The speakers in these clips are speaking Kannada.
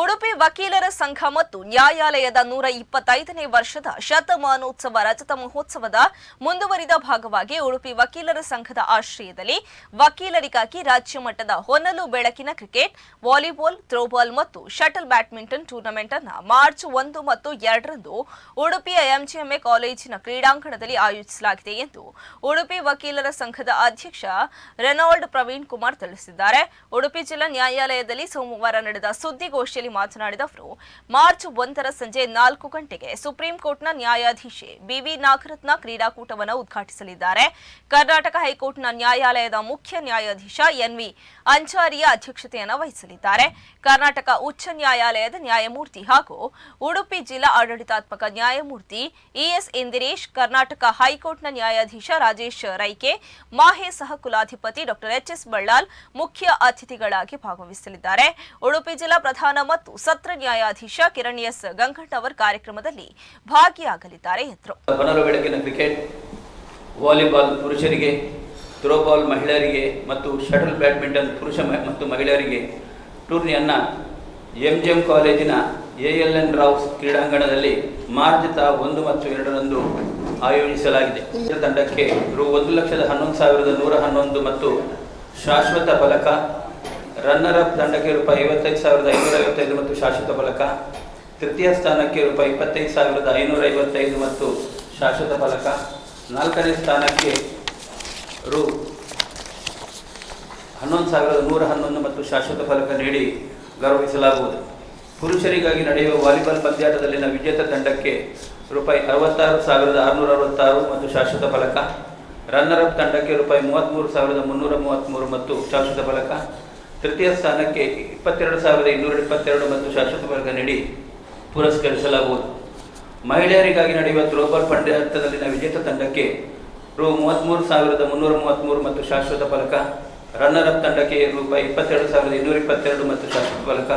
ಉಡುಪಿ ವಕೀಲರ ಸಂಘ ಮತ್ತು ನ್ಯಾಯಾಲಯದ ನೂರ ಇಪ್ಪತ್ತೈದನೇ ವರ್ಷದ ಶತಮಾನೋತ್ಸವ ರಜತ ಮಹೋತ್ಸವದ ಮುಂದುವರಿದ ಭಾಗವಾಗಿ ಉಡುಪಿ ವಕೀಲರ ಸಂಘದ ಆಶ್ರಯದಲ್ಲಿ ವಕೀಲರಿಗಾಗಿ ರಾಜ್ಯ ಮಟ್ಟದ ಹೊನಲು ಬೆಳಕಿನ ಕ್ರಿಕೆಟ್, ವಾಲಿಬಾಲ್, ಥ್ರೋಬಾಲ್ ಮತ್ತು ಶಟಲ್ ಬ್ಯಾಡ್ಮಿಂಟನ್ ಟೂರ್ನಮೆಂಟ್ ಅನ್ನು ಮಾರ್ಚ್ ಒಂದು ಮತ್ತು ಎರಡರಂದು ಉಡುಪಿಯ ಎಂಜಿಎಂಎ ಕಾಲೇಜಿನ ಕ್ರೀಡಾಂಗಣದಲ್ಲಿ ಆಯೋಜಿಸಲಾಗಿದೆ ಎಂದು ಉಡುಪಿ ವಕೀಲರ ಸಂಘದ ಅಧ್ಯಕ್ಷ ರೆನಾಲ್ಡ್ ಪ್ರವೀಣ್ ಕುಮಾರ್ ತಿಳಿಸಿದ್ದಾರೆ. ಉಡುಪಿ ಜಿಲ್ಲಾ ನ್ಯಾಯಾಲಯದಲ್ಲಿ ಸೋಮವಾರ ನಡೆದ ಸುದ್ದಿಗೋಷ್ಠಿಯಲ್ಲಿ ಮಾತನಾಡಿದ ಅವರು, ಮಾರ್ಚ್ ಒಂದರ ಸಂಜೆ ನಾಲ್ಕು ಗಂಟೆಗೆ ಸುಪ್ರೀಂ ಕೋರ್ಟ್ನ ನ್ಯಾಯಾಧೀಶೆ ಬಿವಿ ನಾಗರತ್ನ ಕ್ರೀಡಾಕೂಟವನ್ನು ಉದ್ಘಾಟಿಸಲಿದ್ದಾರೆ. ಕರ್ನಾಟಕ ಹೈಕೋರ್ಟ್ನ ನ್ಯಾಯಾಲಯದ ಮುಖ್ಯ ನ್ಯಾಯಾಧೀಶ ಎನ್ವಿ ಅಂಚಾರಿಯ ಅಧ್ಯಕ್ಷತೆಯನ್ನು ವಹಿಸಲಿದ್ದಾರೆ. ಕರ್ನಾಟಕ ಉಚ್ಚ ನ್ಯಾಯಾಲಯದ ನ್ಯಾಯಮೂರ್ತಿ ಹಾಗೂ ಉಡುಪಿ ಜಿಲ್ಲಾ ಆಡಳಿತಾತ್ಮಕ ನ್ಯಾಯಮೂರ್ತಿ ಇಎಸ್ ಇಂದಿರೇಶ್, ಕರ್ನಾಟಕ ಹೈಕೋರ್ಟ್ನ ನ್ಯಾಯಾಧೀಶ ರಾಜೇಶ್ ರೈಕೆ, ಮಾಹೆ ಸಹ ಕುಲಾಧಿಪತಿ ಡಾಕ್ಟರ್ ಎಚ್ ಎಸ್ ಬಳ್ಳಾಲ್ ಮುಖ್ಯ ಅತಿಥಿಗಳಾಗಿ ಭಾಗವಹಿಸಲಿದ್ದಾರೆ. ಉಡುಪಿ ಜಿಲ್ಲಾ ಪ್ರಧಾನ ಮತ್ತು ಸತ್ರ ನ್ಯಾಯಾಧೀಶ ಕಿರಣ್ ಎಸ್ ಗಂಗಣ್ಣವರ್ ಕಾರ್ಯಕ್ರಮದಲ್ಲಿ ಭಾಗಿಯಾಗಲಿದ್ದಾರೆ, ಎಂದರು. ಕ್ರಿಕೆಟ್, ವಾಲಿಬಾಲ್ ಪುರುಷರಿಗೆ, ಥ್ರೋಬಾಲ್ ಮಹಿಳೆಯರಿಗೆ ಮತ್ತು ಶಟಲ್ ಬ್ಯಾಡ್ಮಿಂಟನ್ ಪುರುಷ ಮತ್ತು ಮಹಿಳೆಯರಿಗೆ ಟೂರ್ನಿಯನ್ನು ಎಂ ಜಿ ಎಂ ಕಾಲೇಜಿನ ಎ ಎಲ್ ಎನ್ ರಾವ್ ಕ್ರೀಡಾಂಗಣದಲ್ಲಿ ಮಾರ್ಚ್ ತ ಒಂದು ಮತ್ತು ಎರಡರಂದು ಆಯೋಜಿಸಲಾಗಿದೆ. ತಂಡಕ್ಕೆ ರು ಒಂದು ಲಕ್ಷದ ಹನ್ನೊಂದು ಸಾವಿರದ ನೂರ ಹನ್ನೊಂದು ಮತ್ತು ಶಾಶ್ವತ ಫಲಕ ರನ್ನರ್ ಅಪ್ ತಂಡಕ್ಕೆ ರೂಪಾಯಿ ಐವತ್ತೈದು ಸಾವಿರದ ಐನೂರ ಐವತ್ತೈದು ಮತ್ತು ಶಾಶ್ವತ ಫಲಕ. ತೃತೀಯ ಸ್ಥಾನಕ್ಕೆ ರೂಪಾಯಿ ಇಪ್ಪತ್ತೈದು ಸಾವಿರದ ಐನೂರ ಐವತ್ತೈದು ಮತ್ತು ಶಾಶ್ವತ ಫಲಕ. ನಾಲ್ಕನೇ ಸ್ಥಾನಕ್ಕೆ ರು ಹನ್ನೊಂದು ಸಾವಿರದ ನೂರ ಹನ್ನೊಂದು ಮತ್ತು ಶಾಶ್ವತ ಫಲಕ ನೀಡಿ ಗೌರವಿಸಲಾಗುವುದು. ಪುರುಷರಿಗಾಗಿ ನಡೆಯುವ ವಾಲಿಬಾಲ್ ಪಂದ್ಯಾಟದಲ್ಲಿನ ವಿಜೇತ ತಂಡಕ್ಕೆ ರೂಪಾಯಿ ಅರವತ್ತಾರು ಸಾವಿರದ ಆರುನೂರ ಅರವತ್ತಾರು ಮತ್ತು ಶಾಶ್ವತ ಫಲಕ. ರನ್ನರ್ ಅಪ್ ತಂಡಕ್ಕೆ ರೂಪಾಯಿ ಮೂವತ್ತ್ಮೂರು ಸಾವಿರದ ಮುನ್ನೂರ ಮೂವತ್ತ್ಮೂರು ಮತ್ತು ಶಾಶ್ವತ ಫಲಕ. ತೃತೀಯ ಸ್ಥಾನಕ್ಕೆ ಇಪ್ಪತ್ತೆರಡು ಸಾವಿರದ ಇನ್ನೂರ ಇಪ್ಪತ್ತೆರಡು ಮತ್ತು ಶಾಶ್ವತ ಫಲಕ ನೀಡಿ ಪುರಸ್ಕರಿಸಲಾಗುವುದು. ಮಹಿಳೆಯರಿಗಾಗಿ ನಡೆಯುವ ಥ್ರೋಬಾಲ್ ಪಂದ್ಯಾರ್ಥದಲ್ಲಿನ ವಿಜೇತ ತಂಡಕ್ಕೆ ರು ಮೂವತ್ತ್ಮೂರು ಸಾವಿರದ ಮುನ್ನೂರ ಮೂವತ್ತ್ಮೂರು ಮತ್ತು ಶಾಶ್ವತ ಫಲಕ ರನ್ನರ್ ಅಪ್ ತಂಡಕ್ಕೆ ರೂಪಾಯಿ ಇಪ್ಪತ್ತೆರಡು ಸಾವಿರದ ಇನ್ನೂರ ಇಪ್ಪತ್ತೆರಡು ಮತ್ತು ಶಾಶ್ವತ ಫಲಕ,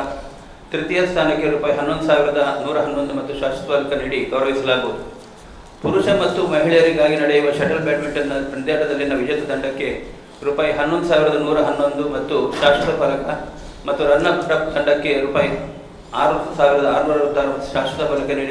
ತೃತೀಯ ಸ್ಥಾನಕ್ಕೆ ರೂಪಾಯಿ ಹನ್ನೊಂದು ಸಾವಿರದ ನೂರ ಹನ್ನೊಂದು ಮತ್ತು ಶಾಶ್ವತ ಫಲಕ ನೀಡಿ ಗೌರವಿಸಲಾಗುವುದು. ಪುರುಷ ಮತ್ತು ಮಹಿಳೆಯರಿಗಾಗಿ ನಡೆಯುವ ಶಟಲ್ ಬ್ಯಾಡ್ಮಿಂಟನ್ ಪಂದ್ಯಾಟದಲ್ಲಿನ ವಿಜೇತ ತಂಡಕ್ಕೆ ರೂಪಾಯಿ ಹನ್ನೊಂದು ಸಾವಿರದ ನೂರ ಹನ್ನೊಂದು ಮತ್ತು ಶಾಶ್ವತ ಫಲಕ ಮತ್ತು ರನ್ನಪ್ ತಂಡಕ್ಕೆ ರೂಪಾಯಿ ಆರು ಸಾವಿರದ ಆರುನೂರ ಅರವತ್ತಾರು ಶಾಶ್ವತ ಫಲಕ ನೀಡಿ